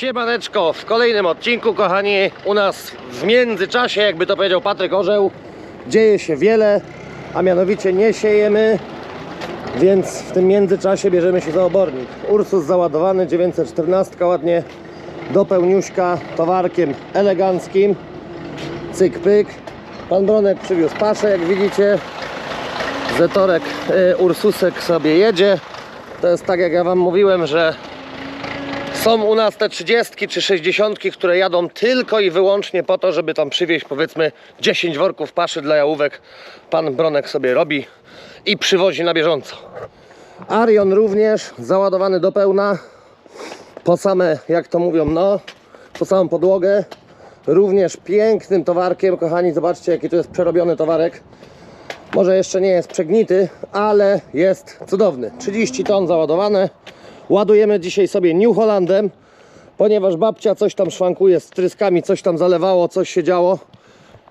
Siemaneczko, w kolejnym odcinku, kochani, u nas w międzyczasie, jakby to powiedział Patryk Orzeł, dzieje się wiele, a mianowicie nie siejemy, więc w tym międzyczasie bierzemy się za obornik. Ursus załadowany, 914, ładnie do pełniuśka, towarkiem eleganckim, cyk pyk. Pan Bronek przywiózł paszę, jak widzicie, Zetorek y, Ursusek sobie jedzie. To jest tak jak ja Wam mówiłem, że są u nas te 30 czy 60, które jadą tylko i wyłącznie po to, żeby tam przywieźć powiedzmy 10 worków paszy dla jałówek. Pan Bronek sobie robi i przywozi na bieżąco. Arion również załadowany do pełna. Po same, jak to mówią, no, po samą podłogę. Również pięknym towarkiem, kochani, zobaczcie jaki to jest przerobiony towarek. Może jeszcze nie jest przegnity, ale jest cudowny. 30 ton załadowane. Ładujemy dzisiaj sobie New Hollandem, ponieważ babcia coś tam szwankuje z tryskami, coś tam zalewało, coś się działo.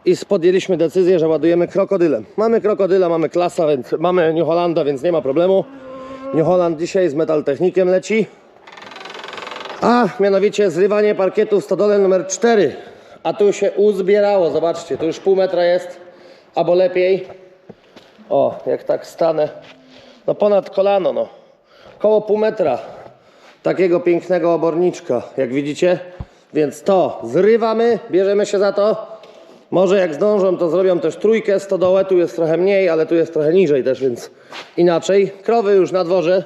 I podjęliśmy decyzję, że ładujemy krokodylem. Mamy krokodyla, mamy klasa, więc mamy New Hollanda, więc nie ma problemu. New Holland dzisiaj z Metal Technikiem leci. A mianowicie zrywanie parkietu w stodole numer 4. A tu się uzbierało, zobaczcie, tu już pół metra jest, albo lepiej. O, jak tak stanę. No ponad kolano, no. Koło pół metra takiego pięknego oborniczka, jak widzicie. Więc to zrywamy, bierzemy się za to. Może jak zdążą, to zrobią też trójkę stodołę. Tu jest trochę mniej, ale tu jest trochę niżej też, więc inaczej. Krowy już na dworze.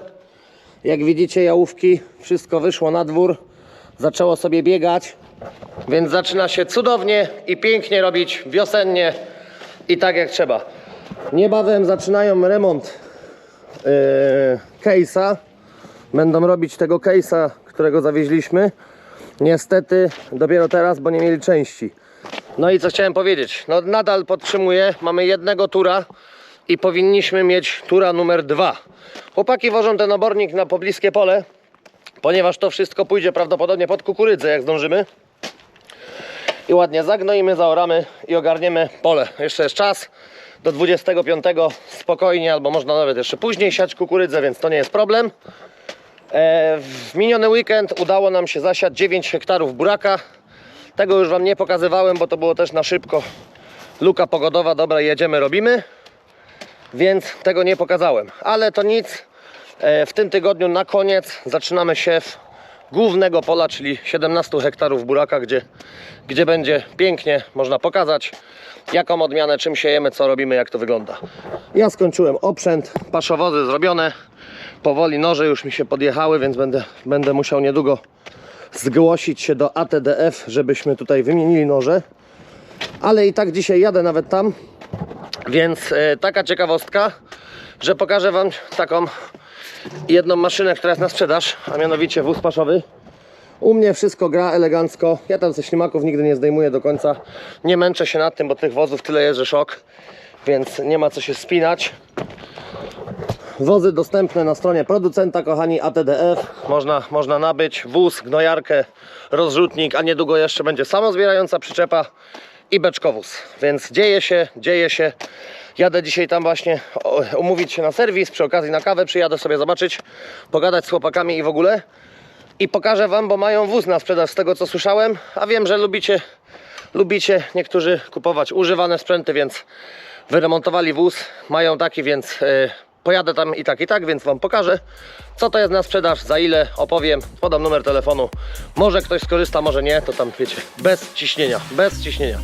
Jak widzicie, jałówki, wszystko wyszło na dwór. Zaczęło sobie biegać. Więc zaczyna się cudownie i pięknie robić wiosennie i tak jak trzeba. Niebawem zaczynają remont case'a. Będą robić tego case'a, którego zawieźliśmy. Niestety dopiero teraz, bo nie mieli części. No i co chciałem powiedzieć? No nadal podtrzymuję, mamy jednego tura i powinniśmy mieć tura numer dwa. Chłopaki wożą ten obornik na pobliskie pole, ponieważ to wszystko pójdzie prawdopodobnie pod kukurydzę, jak zdążymy. I ładnie zagnoimy, zaoramy i ogarniemy pole. Jeszcze jest czas do 25 spokojnie, albo można nawet jeszcze później siać kukurydzę, więc to nie jest problem. E, W miniony weekend udało nam się zasiać 9 hektarów buraka. Tego już Wam nie pokazywałem, bo to było też na szybko. Luka pogodowa, dobra, jedziemy, robimy. Więc tego nie pokazałem. Ale to nic. E, W tym tygodniu na koniec zaczynamy siew głównego pola, czyli 17 hektarów buraka, gdzie, gdzie będzie pięknie można pokazać, jaką odmianę, czym siejemy, co robimy, jak to wygląda. Ja skończyłem oprzęt, paszowozy zrobione. Powoli noże już mi się podjechały, więc będę, będę musiał niedługo zgłosić się do ATDF, żebyśmy tutaj wymienili noże. Ale i tak dzisiaj jadę nawet tam, więc e, taka ciekawostka, że pokażę Wam taką jedną maszynę, która jest na sprzedaż, a mianowicie wóz paszowy. U mnie wszystko gra elegancko. Ja tam ze ślimaków nigdy nie zdejmuję do końca. Nie męczę się nad tym, bo tych wozów tyle jest, że szok. Więc nie ma co się spinać. Wozy dostępne na stronie producenta, kochani ATDF. Można, można nabyć wóz, gnojarkę, rozrzutnik, a niedługo jeszcze będzie samozbierająca przyczepa i beczkowóz. Więc dzieje się, dzieje się. Jadę dzisiaj tam właśnie umówić się na serwis, przy okazji na kawę przyjadę sobie zobaczyć, pogadać z chłopakami i w ogóle. I pokażę Wam, bo mają wóz na sprzedaż z tego co słyszałem, a wiem, że lubicie, lubicie niektórzy kupować używane sprzęty, więc wyremontowali wóz, mają taki, więc yy, pojadę tam i tak i tak, więc Wam pokażę co to jest na sprzedaż, za ile opowiem, podam numer telefonu. Może ktoś skorzysta, może nie, to tam wiecie, bez ciśnienia, bez ciśnienia.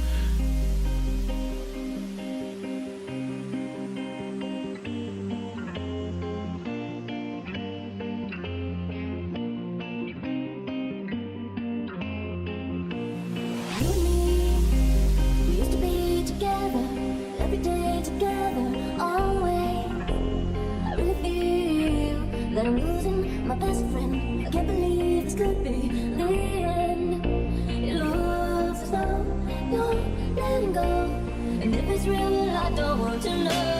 That I'm losing my best friend. I can't believe this could be the end. Looks as though you're letting go, and if it's real, I don't want to know.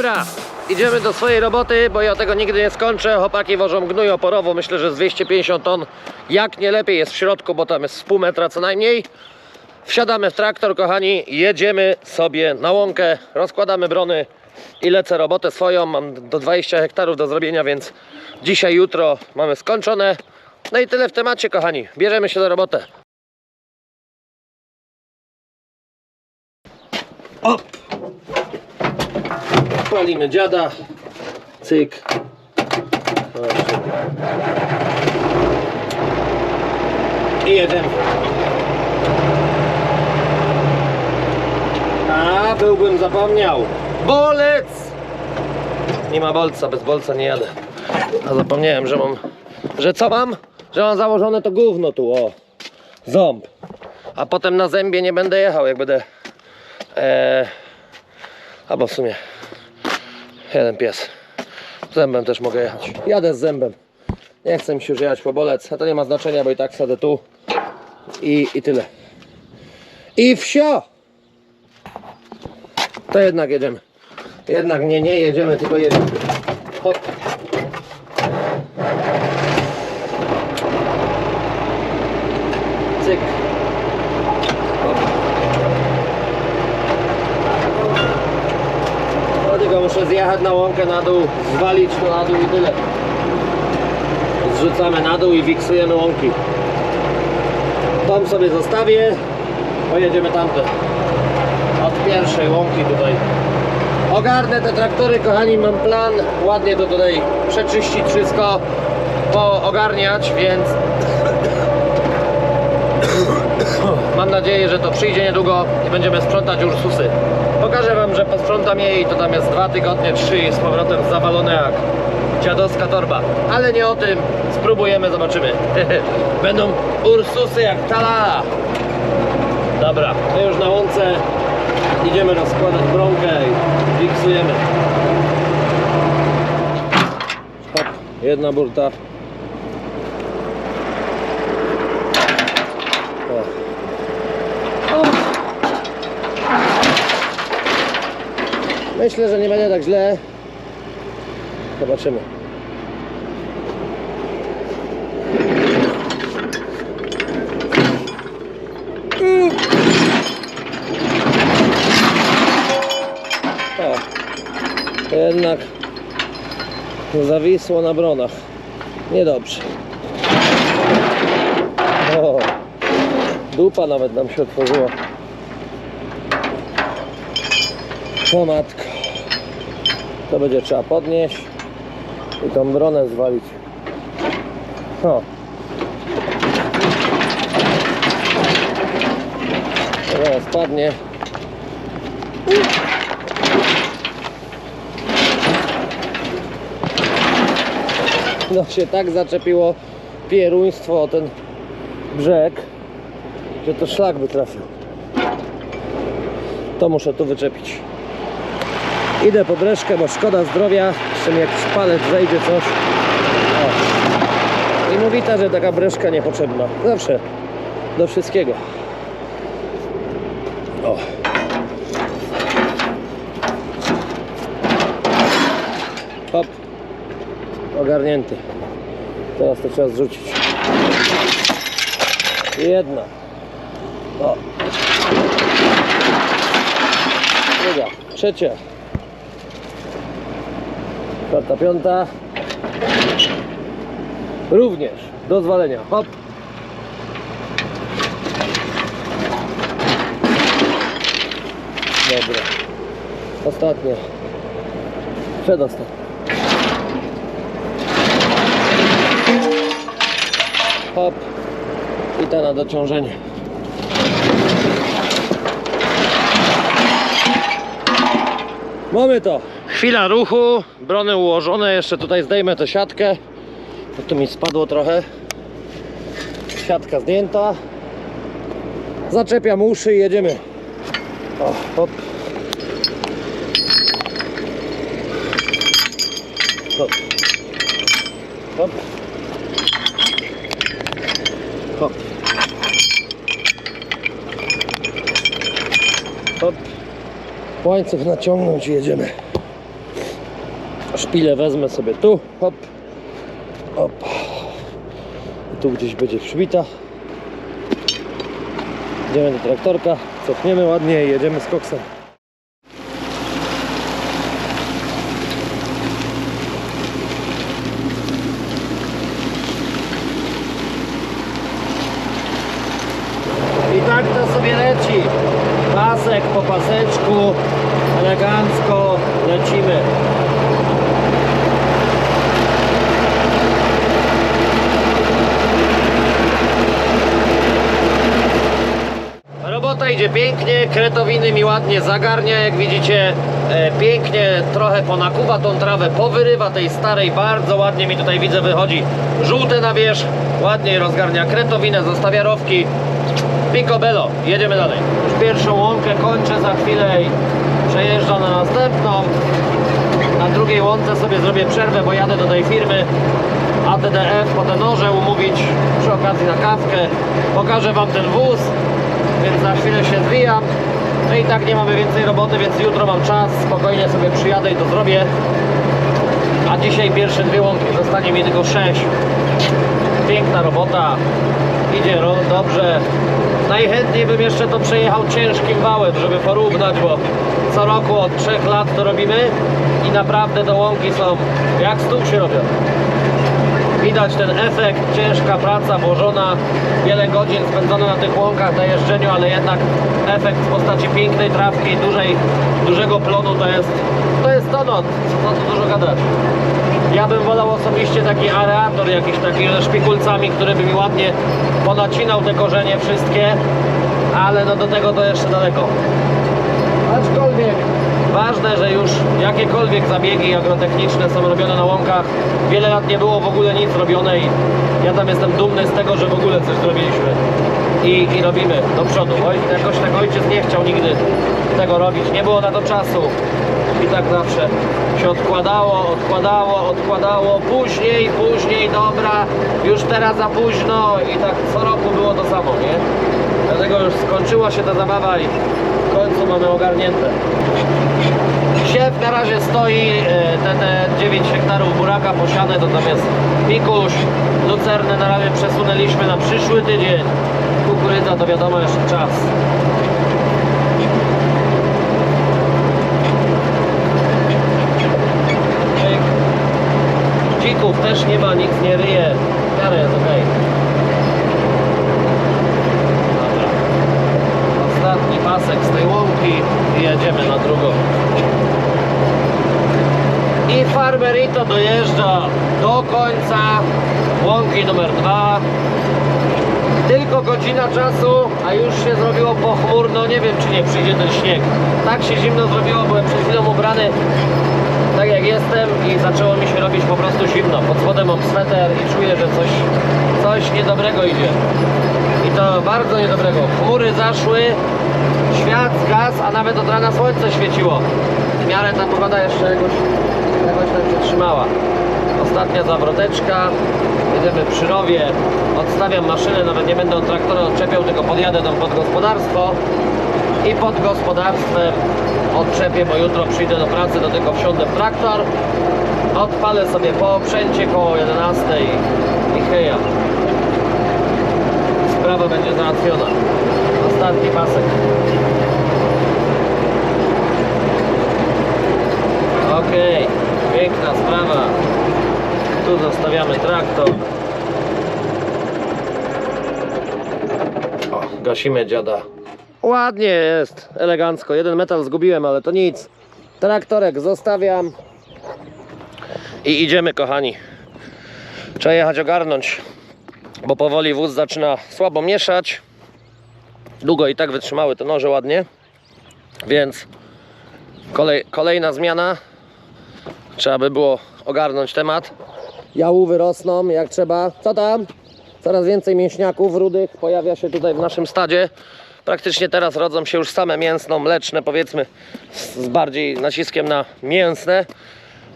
Dobra, idziemy do swojej roboty, bo ja tego nigdy nie skończę. Chłopaki wożą gnój oporowo, myślę, że z 250 ton. Jak nie lepiej jest w środku, bo tam jest pół metra co najmniej. Wsiadamy w traktor, kochani, jedziemy sobie na łąkę, rozkładamy brony i lecę robotę swoją. Mam do 20 hektarów do zrobienia, więc dzisiaj, jutro mamy skończone. No i tyle w temacie, kochani. Bierzemy się do roboty. Op! Palimy dziada. Cyk. I jedziemy. A, byłbym zapomniał. Bolec! Nie ma bolca, bez bolca nie jadę. A zapomniałem, że mam... Że co mam? Że mam założone to gówno tu, o. Ząb. A potem na zębie nie będę jechał, jak będę... E, albo w sumie jeden pies. Zębem też mogę jechać. Jadę z zębem. Nie chcę mi się już jechać po bolec, a to nie ma znaczenia, bo i tak sadę tu. I, i tyle. I wsio! To jednak jedziemy. Jednak nie, nie jedziemy, tylko jedziemy. Hop. Cyk. Hop. No zjechać na łąkę na dół, zwalić to na dół i tyle. Zrzucamy na dół i wiksujemy łąki. Tom sobie zostawię, pojedziemy tamte. Od pierwszej łąki tutaj. Ogarnę te traktory, kochani, mam plan ładnie to tutaj przeczyścić wszystko, poogarniać, więc Mam nadzieję, że to przyjdzie niedługo i będziemy sprzątać Ursusy. Pokażę Wam, że posprzątam jej to tam jest dwa tygodnie, trzy i z powrotem zawalone jak dziadowska torba. Ale nie o tym, spróbujemy, zobaczymy. Będą Ursusy jak talala. Dobra, to już na łące idziemy rozkładać bronkę i fiksujemy. Hop, jedna burta. Myślę, że nie będzie tak źle. Zobaczymy. O, jednak zawisło na bronach. Niedobrze. O, dupa nawet nam się otworzyła. O matko. To będzie trzeba podnieść i tą bronę zwalić. O. Zaraz padnie. No się tak zaczepiło pieruństwo o ten brzeg, że to szlak by trafił. To muszę tu wyczepić. Idę po breszkę, bo szkoda zdrowia. Mi jakiś palec zejdzie coś. O. I mówi ta, że taka breszka niepotrzebna. Zawsze. Do wszystkiego. O. Hop. Ogarnięty. Teraz to trzeba zrzucić. Jedna. O. Druga. Trzecia. Czwarta, piąta. Również do zwalenia. Hop. Dobra. Ostatnie. Przedostatnie. Hop. I ta na dociążenie. Mamy to. Chwila ruchu, brony ułożone, jeszcze tutaj zdejmę tę siatkę. Bo tu mi spadło trochę. Siatka zdjęta. Zaczepiam uszy i jedziemy. O, hop. Hop. Hop. Hop. Hop. Łańcuch naciągnąć i jedziemy. Szpilę wezmę sobie tu. Hop. Hop. I tu gdzieś będzie przybita. Idziemy do traktorka, cofniemy ładnie i jedziemy z koksem. I tak to sobie leci. Pasek po paseczku, elegancko lecimy. Robota idzie pięknie, kretowiny mi ładnie zagarnia, jak widzicie e, pięknie trochę ponakuwa tą trawę, powyrywa tej starej, bardzo ładnie mi tutaj widzę wychodzi żółte na wierzch, ładnie rozgarnia kretowinę, zostawia rowki, picobello, jedziemy dalej. Już pierwszą łąkę kończę za chwilę i przejeżdżam na następną. Na drugiej łące sobie zrobię przerwę, bo jadę do tej firmy ATDF po te noże umówić przy okazji na kawkę. Pokażę Wam ten wóz, więc za chwilę się zwijam. No i tak nie mamy więcej roboty, więc jutro mam czas, spokojnie sobie przyjadę i to zrobię. A dzisiaj pierwsze dwie łąki, zostanie mi tylko sześć. Piękna robota, idzie dobrze. Najchętniej bym jeszcze to przejechał ciężkim wałem, żeby porównać, bo co roku od trzech lat to robimy i naprawdę te łąki są jak stół się robią. Widać ten efekt, ciężka praca włożona, wiele godzin spędzone na tych łąkach na jeżdżeniu, ale jednak efekt w postaci pięknej trawki, dużej, dużego plonu to jest, to jest to, no, co tu dużo gadać. Ja bym wolał osobiście taki areator jakiś taki ze szpikulcami, który by mi ładnie ponacinał te korzenie wszystkie, ale no do tego to jeszcze daleko. Aczkolwiek ważne, że już jakiekolwiek zabiegi agrotechniczne są robione na łąkach. Wiele lat nie było w ogóle nic robione i ja tam jestem dumny z tego, że w ogóle coś zrobiliśmy. I, i robimy do przodu. Oj, jakoś tak ojciec nie chciał nigdy tego robić. Nie było na to czasu. I tak zawsze się odkładało, odkładało, odkładało. Później, później, dobra, już teraz za późno. I tak co roku było to samo, nie? Dlatego już skończyła się ta zabawa i w końcu mamy ogarnięte. Siew na razie stoi, e, te, te 9 hektarów buraka posiane, to tam jest pikuś, lucernę na razie przesunęliśmy na przyszły tydzień. Kukurydza to wiadomo jeszcze czas. Dzików też nie ma, nic nie ryje. Miarę jest okej. Dobra. Ostatni pasek z tej łąki i jedziemy na drugą. I Farmerito dojeżdża do końca łąki numer dwa. Tylko godzina czasu, a już się zrobiło pochmurno. Nie wiem, czy nie przyjdzie ten śnieg. Tak się zimno zrobiło, byłem przed chwilą ubrany tak jak jestem i zaczęło mi się robić po prostu zimno. Pod spodem mam sweter i czuję, że coś, coś niedobrego idzie. I to bardzo niedobrego. Chmury zaszły, świat zgasł, a nawet od rana słońce świeciło. W miarę ta pogoda jeszcze jakoś, jakoś tam się trzymała. Ostatnia zawroteczka. Jedziemy przy rowie. Odstawiam maszynę, nawet nie będę od traktora odczepiał, tylko podjadę tam pod gospodarstwo. I pod gospodarstwem odczepię, bo jutro przyjdę do pracy, do tego wsiądę w traktor. Odpalę sobie po oprzęcie koło 11 i heja. Sprawa będzie załatwiona. Ostatni pasek. Okej, piękna sprawa. Tu zostawiamy traktor. O, gasimy dziada. Ładnie jest, elegancko. Jeden metal zgubiłem, ale to nic. Traktorek zostawiam. I idziemy, kochani. Trzeba jechać ogarnąć, bo powoli wóz zaczyna słabo mieszać. Długo i tak wytrzymały te noże ładnie. Więc kolej, kolejna zmiana. Trzeba by było ogarnąć temat. Jałowy rosną jak trzeba. Co tam? Coraz więcej mięśniaków rudych pojawia się tutaj w naszym stadzie. Praktycznie teraz rodzą się już same mięsno-mleczne, powiedzmy z bardziej naciskiem na mięsne,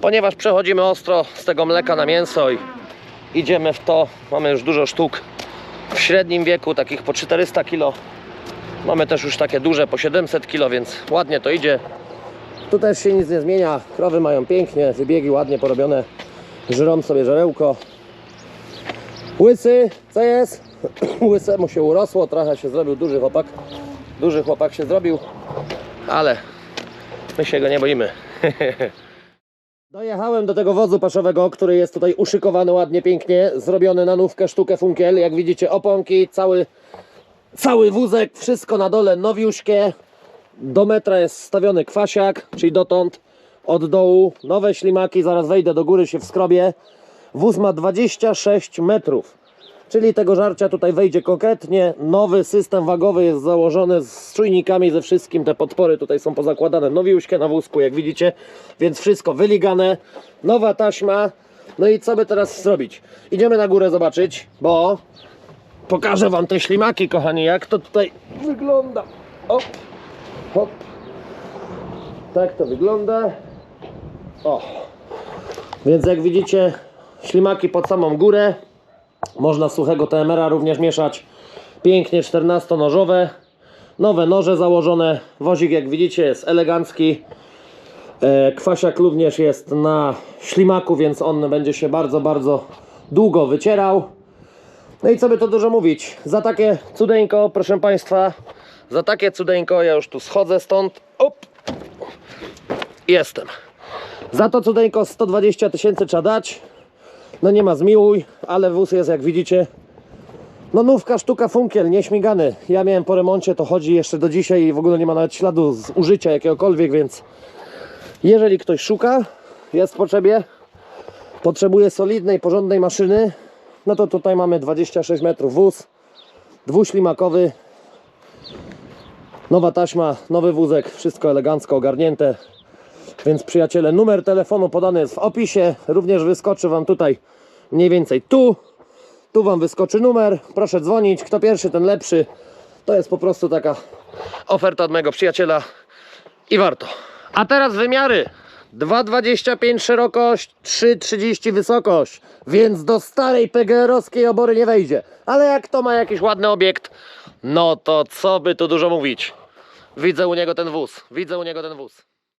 ponieważ przechodzimy ostro z tego mleka na mięso i idziemy w to. Mamy już dużo sztuk w średnim wieku, takich po 400 kg. Mamy też już takie duże po 700 kg, więc ładnie to idzie. Tu też się nic nie zmienia. Krowy mają pięknie, wybiegi ładnie porobione. Żrą sobie żarełko. Łysy, co jest? Łysemu się urosło, trochę się zrobił duży chłopak. Duży chłopak się zrobił, ale my się go nie boimy. Dojechałem do tego wozu paszowego, który jest tutaj uszykowany ładnie, pięknie, zrobiony na nówkę, sztukę funkiel. Jak widzicie oponki, cały, cały wózek, wszystko na dole nowiuszkie. Do metra jest stawiony kwasiak, czyli dotąd od dołu. Nowe ślimaki, zaraz wejdę do góry, się wskrobię. Wóz ma 26 metrów. Czyli tego żarcia tutaj wejdzie konkretnie. Nowy system wagowy jest założony z czujnikami, ze wszystkim. Te podpory tutaj są pozakładane nowiuśkie na wózku, jak widzicie. Więc wszystko wyligane. Nowa taśma. No i co by teraz zrobić? Idziemy na górę zobaczyć, bo pokażę Wam te ślimaki, kochani, jak to tutaj wygląda. Hop, hop. Tak to wygląda. O. Więc jak widzicie, ślimaki pod samą górę. Można suchego TMR-a również mieszać. Pięknie 14-nożowe. Nowe noże założone. Wozik jak widzicie jest elegancki. E, Kwasiak również jest na ślimaku, więc on będzie się bardzo, bardzo długo wycierał. No i co by to dużo mówić. Za takie cudeńko, proszę Państwa, za takie cudeńko ja już tu schodzę stąd. Op. Jestem. Za to cudeńko 120 tysięcy trzeba dać. No nie ma zmiłuj, ale wóz jest jak widzicie. No nówka sztuka funkiel, nieśmigany. Ja miałem po remoncie, to chodzi jeszcze do dzisiaj i w ogóle nie ma nawet śladu z użycia jakiegokolwiek, więc jeżeli ktoś szuka, jest w potrzebie, potrzebuje solidnej, porządnej maszyny, no to tutaj mamy 26 metrów wóz, dwuślimakowy, nowa taśma, nowy wózek, wszystko elegancko ogarnięte. Więc przyjaciele, numer telefonu podany jest w opisie. Również wyskoczy Wam tutaj mniej więcej tu. Tu Wam wyskoczy numer. Proszę dzwonić. Kto pierwszy, ten lepszy. To jest po prostu taka oferta od mojego przyjaciela i warto. A teraz wymiary. 2,25 szerokość, 3,30 wysokość, więc do starej PGR-owskiej obory nie wejdzie. Ale jak to ma jakiś ładny obiekt, no to co by tu dużo mówić. Widzę u niego ten wóz, widzę u niego ten wóz.